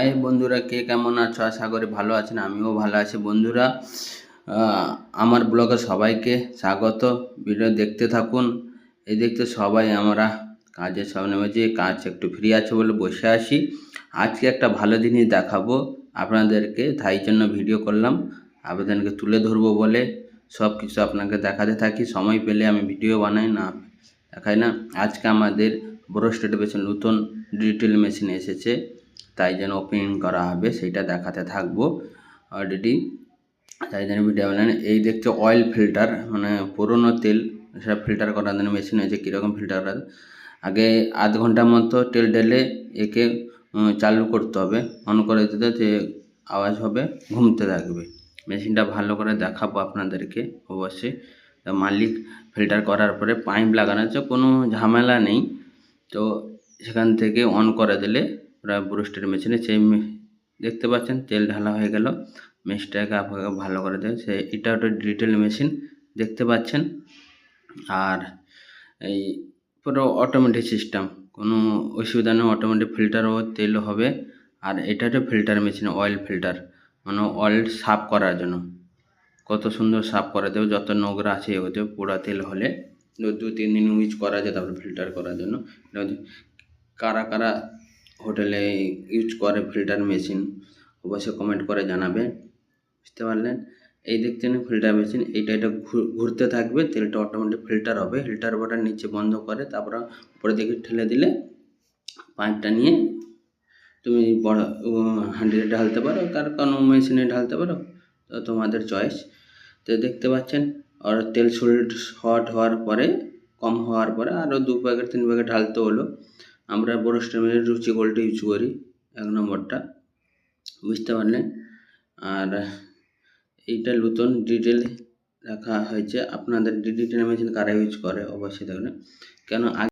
High বন্ধুরা, কে কেমন আছো? আশা করি ভালো আছেন, আমিও ভালো আছি। বন্ধুরা আমার ব্লগে সবাইকে স্বাগত। ভিডিও দেখতে থাকুন। এই দেখতে সবাই আমরা কাজের সব নেমেছি কাজ একটু ফ্রি আছে বলে বসে আছি। আজকে একটা ভালো জিনিস দেখাবো আপনাদেরকে, তাই জন্য ভিডিও করলাম। আপনাদেরকে তুলে ধরবো বলে সব কিছু আপনাকে দেখাতে থাকি। সময় পেলে আমি ভিডিও বানাই, না দেখাই না। আজকে আমাদের বড় স্টেট বেশন নতুন ডিজিটাল মেশিন এসেছে। তাই যেন ওপেনিং করা হবে সেইটা দেখাতে থাকব অলরেডি তাই জন্য ভিডিও বানান এই দেখছে অয়েল ফিল্টার মানে পুরোনো তেল, সেটা ফিল্টার করার জন্য মেশিন হয়েছে কীরকম ফিল্টার আগে আধ ঘণ্টার মতো তেল ঢেলে একে চালু করতে হবে। অন করে দিতে যে আওয়াজ হবে, ঘুমতে থাকবে। মেশিনটা ভালো করে দেখাবো আপনাদেরকে, অবশ্যই। মালিক ফিল্টার করার পরে পাইপ লাগানো আছে কোনো ঝামেলা নেই, তো সেখান থেকে অন করে দিলে প্রায় ব্রুস্টের মেশিনে সেই দেখতে পাচ্ছেন, তেল ঢালা হয়ে গেল। মেশিনটাকে আপনাকে ভালো করে দেয় সে, এটা একটা ডিটেল মেশিন, দেখতে পাচ্ছেন। আর এই পুরো অটোমেটিক সিস্টেম কোনো অসুবিধা নেই অটোমেটিক ফিল্টারও তেল হবে। আর এটা একটা ফিল্টার মেশিন অয়েল ফিল্টার মানে অয়েল সাফ করার জন্য। কত সুন্দর সাফ করে দেবে, যত নোংরা আছে ওতে পোড়া তেল হলে। দু, তিন দিন ইউজ করা যায়, তারপরে ফিল্টার করার জন্য। কারা কারা হোটেলে ইউজ করে ফিল্টার মেশিন, অবশ্যই কমেন্ট করে জানাবে, বুঝতে পারলেন? এই দেখছেন ফিল্টার মেশিন, এইটা এটা ঘুরতে থাকবে, তেলটা অটোমেটিক ফিল্টার হবে ফিল্টার বাটন নিচে বন্ধ করে তারপরে উপরে দিকে ঠেলে দিলে পাইপটা নিয়ে তুমি বড় হান্ডিতে ঢালতে পারো, কার, কোনো মেশিনে ঢালতে পারো, তো তোমাদের চয়েস তো দেখতে পাচ্ছেন, আর তেল সুল্ট হট হওয়ার পরে, কম হওয়ার পরে আরও দু প্যাকেট তিন প্যাকেট ঢালতে হলো। আমরা বড় স্টেমের রুচি গোলটা ইউজ করি, এক নম্বরটা। বুঝতে পারলেন আর এইটা নতুন ডিটেল রাখা হয়েছে। আপনাদের ডিজিটাল মেশিন কারা ইউজ করে? অবশ্যই দেখবেন। কেন